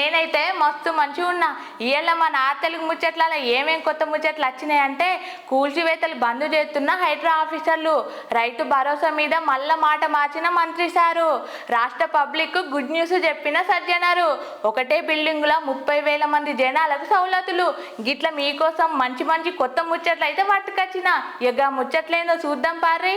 నేనైతే మస్తు మంచిగా ఉన్నా. ఇవాళ మన ఆ తెలుగు ముచ్చట్లలో ఏమేం కొత్త ముచ్చట్లు వచ్చినాయంటే కూల్చివేతలు బంద్ చేస్తున్న హైడ్రా ఆఫీసర్లు. రైతు భరోసా మీద మల్ల మాట మార్చిన మంత్రి సారు. రాష్ట్ర పబ్లిక్ గుడ్ న్యూస్ చెప్పిన సజ్జనారు. ఒకటే బిల్డింగ్లో ముప్పై వేల మంది జనాలకు సౌలతులు. గిట్ల మీకోసం మంచి మంచి కొత్త ముచ్చట్లు అయితే పట్టుకొచ్చిన. ఇక ముచ్చట్లేందో చూద్దాం పారి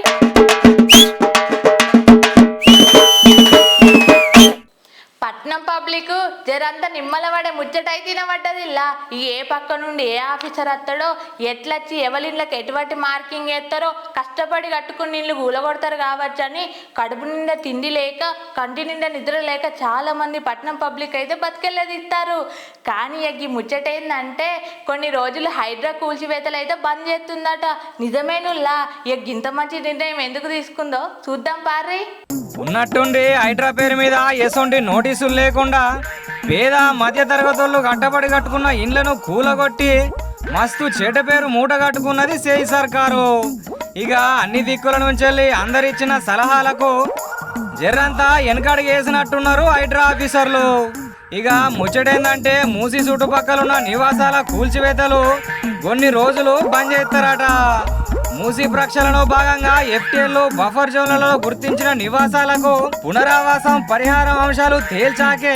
పబ్లిక్ జరంతా నిమ్మలవాడే ముచ్చటై తినబడ్డదిల్లా. ఏ పక్క నుండి ఏ ఆఫీసర్ వస్తాడో ఎట్లొచ్చి ఎవరిళ్ళకి ఎటువంటి మార్కింగ్ వేస్తారో కష్టపడి కట్టుకుని నీళ్ళు కూలగొడతారు కావచ్చని కడుపు నిండా తిండి లేక కంటి నిండా నిద్ర లేక చాలామంది పట్నం పబ్లిక్ అయితే బతికెళ్ళది ఇస్తారు కానీ ఇక ఈ ముచ్చట ఏంటంటే కొన్ని రోజులు హైడ్రా కూల్చివేతలు అయితే బంద్ చేస్తుందట. నిజమేనుల్లా ఇక ఇంత మంచి నిర్ణయం ఎందుకు తీసుకుందో చూద్దాం పార్రీ. ఉన్నట్టుండి హైడ్రా పేరు మీద ఎసొంటి నోటీసులు లేకుండా పేద మధ్య తరగతులు కట్టబడి కట్టుకున్న ఇండ్లను కూలగొట్టి మస్తు చెడ్డ పేరు మూట కట్టుకున్నది సేయి సర్కారు. ఇక అన్ని దిక్కుల నుంచి వెళ్ళి అందరిచ్చిన సలహాలకు జర్రంతా వెనకడికి వేసినట్టున్నారు హైడ్రా ఆఫీసర్లు. ఇక ముచ్చటేందంటే మూసి చుట్టుపక్కల ఉన్న నివాసాల కూల్చివేతలు కొన్ని రోజులు బంద్ చేస్తారట. మూసీ ప్రక్షాళనలో భాగంగా ఎఫ్టీఎల్లో బఫర్ జోన్లలో గుర్తించిన నివాసాలకు పునరావాసం పరిహారం అంశాలు తేల్చాకే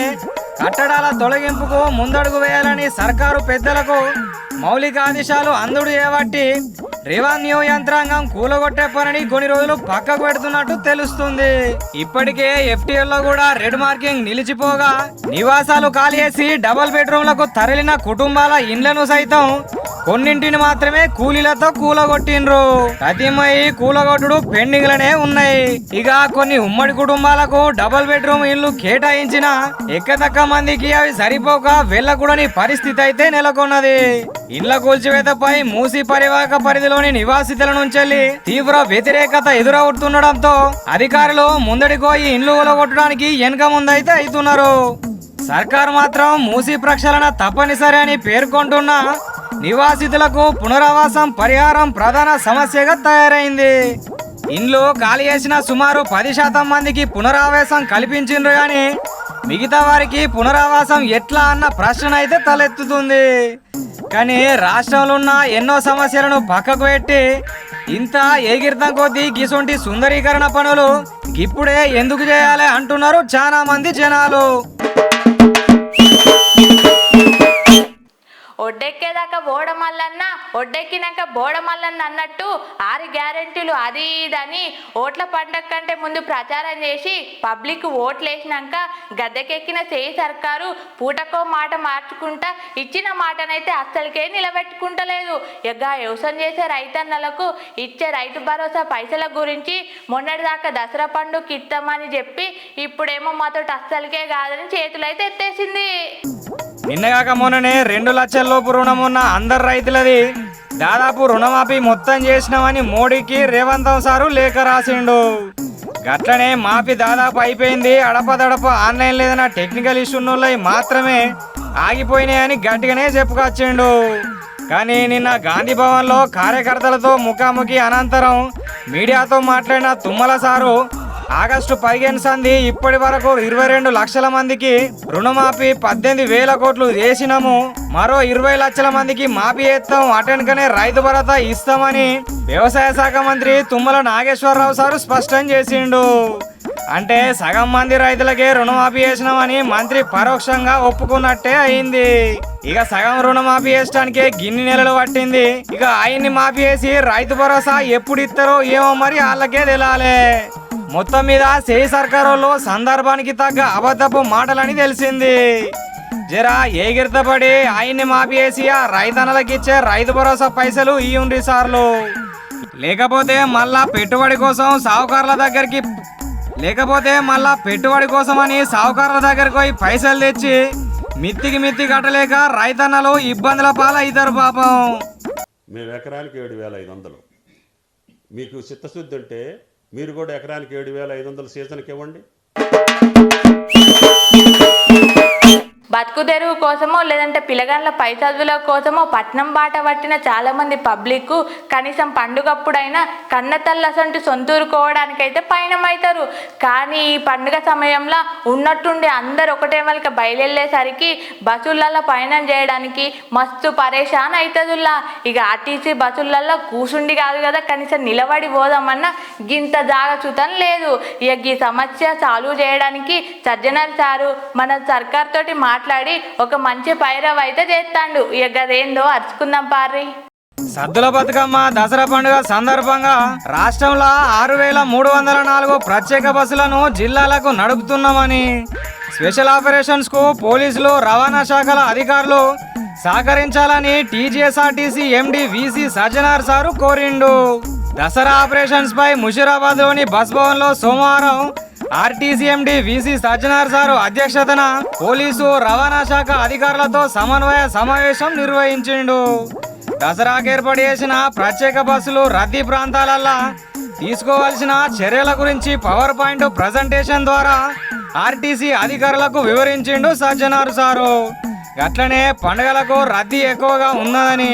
కట్టడాల తొలగింపుకు ముందడుగు వేయాలని సర్కారు పెద్దలకు మౌలిక ఆదేశాలు అందుడు చేయబట్టి రెవెన్యూ యంత్రాంగం కూలగొట్టే పనిని కొన్ని రోజులు పక్కకు పెడుతున్నట్టు తెలుస్తుంది. ఇప్పటికే ఎఫ్టీఎల్లో కూడా రెడ్ మార్కింగ్ నిలిచిపోగా నివాసాలు ఖాళీ చేసి డబుల్ బెడ్రూమ్లకు తరలిన కుటుంబాల ఇండ్లను సైతం కొన్నింటిని మాత్రమే కూలీలతో కూలగొట్టిండ్రు. ప్రతిమయి కూలగొట్టుడు పెండింగ్ లనే ఉన్నాయి. ఇక కొన్ని ఉమ్మడి కుటుంబాలకు డబుల్ బెడ్రూమ్ ఇల్లు కేటాయించిన ఎక్కదక్క మందికి అవి సరిపోక వెళ్ళకూడని పరిస్థితి అయితే నెలకొన్నది. ఇళ్ళ కూల్చివేతపై మూసి పరివాహక పరిధిలోని నివాసితుల నుంచి తీవ్ర వ్యతిరేకత ఎదురవుతుండడంతో అధికారులు ముందడికో ఈ ఇండ్లు కూలగొట్టడానికి వెనుక ముందైతే అవుతున్నారు సర్కార్ మాత్రం మూసి ప్రక్షాళన తప్పనిసరి అని పేర్కొంటున్నా నివాసితులకు పునరావాసం పరిహారం ప్రధాన సమస్యగా తయారైంది. ఇండ్లు ఖాళీ చేసిన సుమారు పది శాతం మందికి పునరావాసం కల్పించిండ్రు కానీ మిగతా వారికి పునరావాసం ఎట్లా అన్న ప్రశ్న అయితే తలెత్తుతుంది. కానీ రాష్ట్రంలో ఉన్న ఎన్నో సమస్యలను పక్కకు పెట్టి ఇంత ఏగిర్తం కొద్దీ గిసొంటి సుందరీకరణ పనులు ఇప్పుడే ఎందుకు చేయాలి అంటున్నారు చాలా మంది జనాలు. ఒడ్డెక్కేదాకా ఓడమల్లన్న ఒడ్డెక్కినాక బోడమల్లన్న అన్నట్టు ఆరు గ్యారెంటీలు అది ఇదని ఓట్ల పండగ కంటే ముందు ప్రచారం చేసి పబ్లిక్ ఓట్లు వేసినాక గద్దెకెక్కిన చేయి సర్కారు పూటకో మాట మార్చుకుంటా ఇచ్చిన మాటనైతే అస్సలకే నిలబెట్టుకుంటలేదు. ఇక వ్యవసాయం చేసే రైతన్నలకు ఇచ్చే రైతు భరోసా పైసల గురించి మొన్నటిదాకా దసరా పండుగకి ఇస్తామని చెప్పి ఇప్పుడేమో మాతో అస్సలకే కాదని చేతులైతే ఎత్తేసింది. నిన్నగాక మొన్ననే రెండు లక్షల లోపు రుణం ఉన్న అందరు రైతులది దాదాపు రుణమాఫీ మొత్తం చేసినామని మోడీకి రేవంత్ సారు లేఖ రాసిండు. గట్లనే మాఫీ దాదాపు అయిపోయింది. అడపదడప ఆన్లైన్ లేదన్న టెక్నికల్ ఇష్యూన్నోళ్ళవి మాత్రమే ఆగిపోయినాయని గట్టిగానే చెప్పుకొచ్చిండు. కానీ నిన్న గాంధీ భవన్లో కార్యకర్తలతో ముఖాముఖి అనంతరం మీడియాతో మాట్లాడిన తుమ్మల సారు ఆగస్టు పదిహేను సంధి ఇప్పటి వరకు ఇరవై రెండు లక్షల మందికి రుణమాఫీ పద్దెనిమిది వేల కోట్లు చేసినాము. మరో ఇరవై లక్షల మందికి మాఫీ చేస్తాం. అటెన్కనే రైతు భరోసా ఇస్తామని వ్యవసాయ శాఖ మంత్రి తుమ్మల నాగేశ్వరరావు సారు స్పష్టం చేసిండు. అంటే సగం మంది రైతులకే రుణమాఫీ చేసినామని మంత్రి పరోక్షంగా ఒప్పుకున్నట్టే అయింది. ఇక సగం రుణమాఫీ చేసడానికే గిన్ని నెలలు పట్టింది. ఇక ఆయన్ని మాఫీ చేసి రైతు భరోసా ఎప్పుడు ఇస్తారో ఏమో మరి వాళ్ళకే తెలాలే. మొత్తం మీద చేయి సర్కారులో సందర్భానికి తగ్గ అబద్ధపు మాటలని తెలిసింది. జరా ఏగిరితపడి ఆయన్ని మాపేసి ఆ రైతన్నలకిచ్చే రైతు భరోసా పైసలు ఇయ్యుండ్రి సార్లు. లేకపోతే మళ్ళా పెట్టుబడి కోసం సాహుకారుల దగ్గరికి లేకపోతే మళ్ళా పెట్టుబడి కోసమని సావుకారుల దగ్గరకు పోయి పైసలు తెచ్చి మిత్తికి మిత్తి కట్టలేక రైతన్నలు ఇబ్బందుల పాలవుతారు పాపం. మేము ఎకరానికి ఏడు వేల ఐదు వందలు. మీకు చిత్తశుద్ధి ఉంటే మీరు కూడా ఎకరానికి ఏడు వేల ఐదు వందల సీజన్కి ఇవ్వండి. బతుకు తెరువు కోసమో లేదంటే పిల్లగాళ్ళ పై చదువుల కోసమో పట్నం బాట పట్టిన చాలామంది పబ్లిక్ కనీసం పండుగప్పుడైనా కన్న తల్లసంటి సొంతూరుకోవడానికైతే పయనమవుతారు కానీ ఈ పండుగ సమయంలో ఉన్నట్టుండి అందరు ఒకటే వాళ్ళకి బయలుదేరేసరికి బస్సులలో పయనం చేయడానికి మస్తు పరేషాన్ అవుతుందిలా ఇక ఆర్టీసీ బస్సులలో కూసుండి కాదు కదా కనీసం నిలబడి పోదామన్నా గింత జాగ చూతం లేదు. ఇక ఈ సమస్య సాల్వ్ చేయడానికి సజ్జనర్ సారు మన సర్కార్ తోటి మాట్లాడి ఒక మంచి పైరవ్ అయితే చేస్తాడు. ఇక అదేందో అరుచుకుందాం పారి సద్దుల బతుకమ్మ దసరా పండుగ సందర్భంగా రాష్ట్రంలో ఆరు వేల మూడు వందల నాలుగు ప్రత్యేక బస్సులను జిల్లాలకు నడుపుతున్నామని స్పెషల్ ఆపరేషన్స్కు పోలీసులు రవాణా శాఖల అధికారులు సహకరించాలని TGSRTC MD VC Sajjanar sir కోరిండు. Dasara operations పై ముషిరాబాద్లోని బస్ భవన్లో సోమవారం RTC MD VC VC Sajjanar sir అధ్యక్షతన పోలీసు రవాణా శాఖ అధికారులతో సమన్వయ సమావేశం నిర్వహించిండు. దసరాకు ఏర్పాటు చేసిన ప్రత్యేక బస్సులు రద్దీ ప్రాంతాలల్లో తీసుకోవాల్సిన చర్యల గురించి పవర్ పాయింట్ ప్రజెంటేషన్ ద్వారా ఆర్టీసీ అధికారులకు వివరించిండు సజ్జనారు సారు. అట్లనే పండుగలకు రద్దీ ఎక్కువగా ఉన్నదని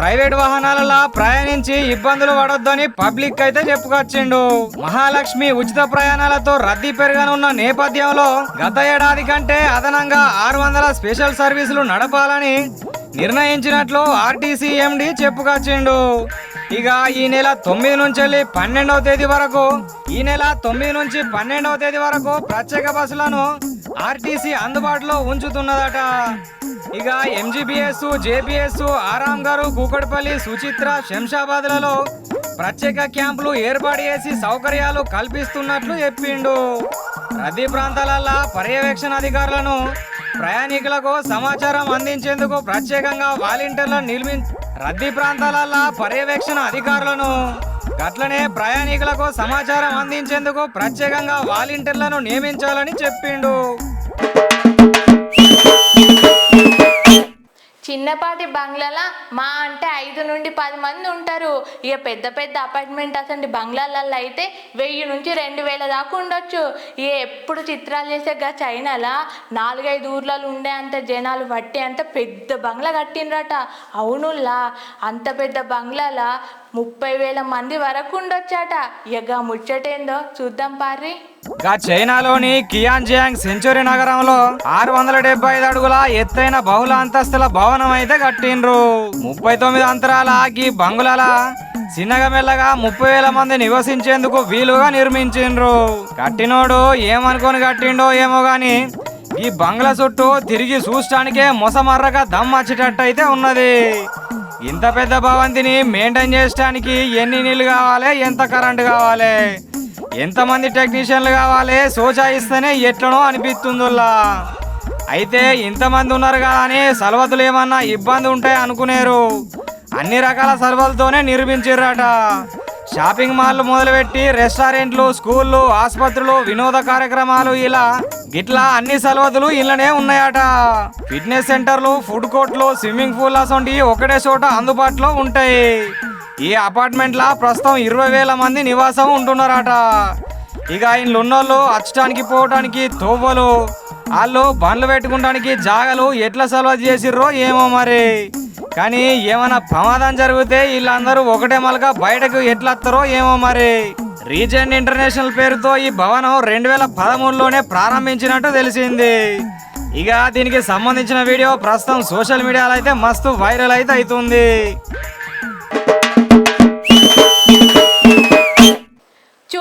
ప్రైవేట్ వాహనాలలో ప్రయాణించి ఇబ్బందులు పడొద్దని పబ్లిక్ అయితే చెప్పుకొచ్చిండు. మహాలక్ష్మి ఉచిత ప్రయాణాలతో రద్దీ పెరగనున్న నేపథ్యంలో గత ఏడాది కంటే అదనంగా ఆరు వందల స్పెషల్ సర్వీసులు నడపాలని నిర్ణయించినట్లు ఆర్టీసీ ఎండి చెప్పుకొచ్చిండు. ఇక ఈ నెల తొమ్మిది నుంచి వెళ్ళి పన్నెండవ తేదీ వరకు ఈ నెల తొమ్మిది నుంచి పన్నెండవ తేదీ వరకు ప్రత్యేక బస్సులను ఆర్టీసీ అందుబాటులో ఉంచుతున్నదట. ఇక ఎంజీబీఎస్ జేబీఎస్ ఆరాం గారు కూకట్పల్లి సుచిత్ర శంషాబాద్లలో ప్రత్యేక క్యాంపులు ఏర్పాటు చేసి సౌకర్యాలు కల్పిస్తున్నట్లు చెప్పిండు. రద్దీ ప్రాంతాలల్లో పర్యవేక్షణ అధికారులను ప్రయాణికులకు సమాచారం అందించేందుకు ప్రత్యేకంగా వాలంటీర్లను నిర్మి రద్దీ ప్రాంతాలల్లో పర్యవేక్షణ అధికారులను గట్లనే ప్రయాణికులకు సమాచారం అందించేందుకు ప్రత్యేకంగా వాలంటీర్లను నియమించాలని చెప్పిండు. చిన్నపాటి బంగ్లాల మా అంటే ఐదు నుండి పది మంది ఉంటారు. ఇక పెద్ద పెద్ద అపార్ట్మెంట్ అసలు బంగ్లాలలో అయితే వెయ్యి నుంచి రెండు వేల దాకా ఉండొచ్చు. ఇక ఎప్పుడు చిత్రాలు చేసే గా చైనాలా నాలుగైదు ఊర్లలో ఉండే అంత జనాలు పట్టే అంత పెద్ద బంగ్లా కట్టినరట అవునుల్లా అంత పెద్ద బంగ్లాల ముప్పై వేల మంది వరకు ఉండొచ్చట ఇక ముచ్చటేందో చూద్దాం పారి గా చైనాలోని కియాన్జియాంగ్ సెంచురీ నగరంలో ఆరు వందల డెబ్బై ఐదు అడుగుల ఎత్తైన బహుళ అంతస్తుల భవనం అయితే కట్టిండ్రు. ముప్పై తొమ్మిది అంతరాల ఈ బంగుళాల చిన్నగా మెల్లగా ముప్పై వేల మంది నివసించేందుకు వీలుగా నిర్మించిండ్రు. కట్టినోడు ఏమనుకొని కట్టిండో ఏమో గాని ఈ బంగ్లా చుట్టూ తిరిగి చూడటానికే మొసమర్రగా దమ్ అయితే ఉన్నది. ఇంత పెద్ద భవంతిని మెయింటైన్ చేయడానికి ఎన్ని నీళ్ళు కావాలి? ఎంత కరెంటు కావాలి? ఎంతమంది టెక్నీషియన్లు కావాలి? సోచాయిస్తేనే ఎట్లనో అనిపిస్తుందిలా అయితే ఇంతమంది ఉన్నారు కదా అని సలవతులు ఏమన్నా ఇబ్బంది ఉంటాయి అనుకునేరు అన్ని రకాల సలవలతోనే నిర్మించారట షాపింగ్ మాల్లు మొదలుపెట్టి రెస్టారెంట్లు స్కూళ్ళు ఆసుపత్రులు వినోద కార్యక్రమాలు ఇలా గిట్లా అన్ని సలవతులు ఇళ్ళనే ఉన్నాయట. ఫిట్నెస్ సెంటర్లు ఫుడ్ కోర్ట్లు స్విమ్మింగ్ పూల్ అసొంటివి ఒకటే చోట అందుబాటులో ఉంటాయి. ఈ అపార్ట్మెంట్ల ప్రస్తుతం ఇరవై వేల మంది నివాసం ఉంటున్నారట. ఇక ఇండ్లు ఉన్నోళ్ళు అచ్చటానికి పోవటానికి తోవ్వలు. వాళ్ళు బండ్లు పెట్టుకోవడానికి జాగలు ఎట్లా సలవ చేసిర్రో ఏమో మరి. కానీ ఏమైనా ప్రమాదం జరిగితే వీళ్ళందరూ ఒకటే మలక బయటకు ఎట్లొస్తారో ఏమో మరి. రీజన్ ఇంటర్నేషనల్ పేరుతో ఈ భవనం రెండు వేల పదమూడులోనే ప్రారంభించినట్టు తెలిసింది. ఇక దీనికి సంబంధించిన వీడియో ప్రస్తుతం సోషల్ మీడియాలో అయితే మస్తు వైరల్ అయితే అవుతుంది.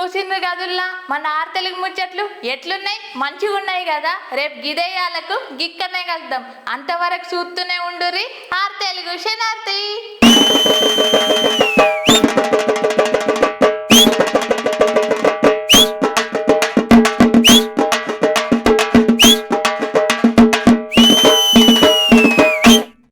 చూసిండ్రు గదుల్లా మన ఆరు తెలుగు ముచ్చట్లు ఎట్లున్నాయి? మంచిగా ఉన్నాయి కదా? రేపు గిదేయాలకు గిక్కనే కలుద్దాం. అంతవరకు చూస్తూనే ఉండుర్రి. ఆరు తెలుగు శనార్థి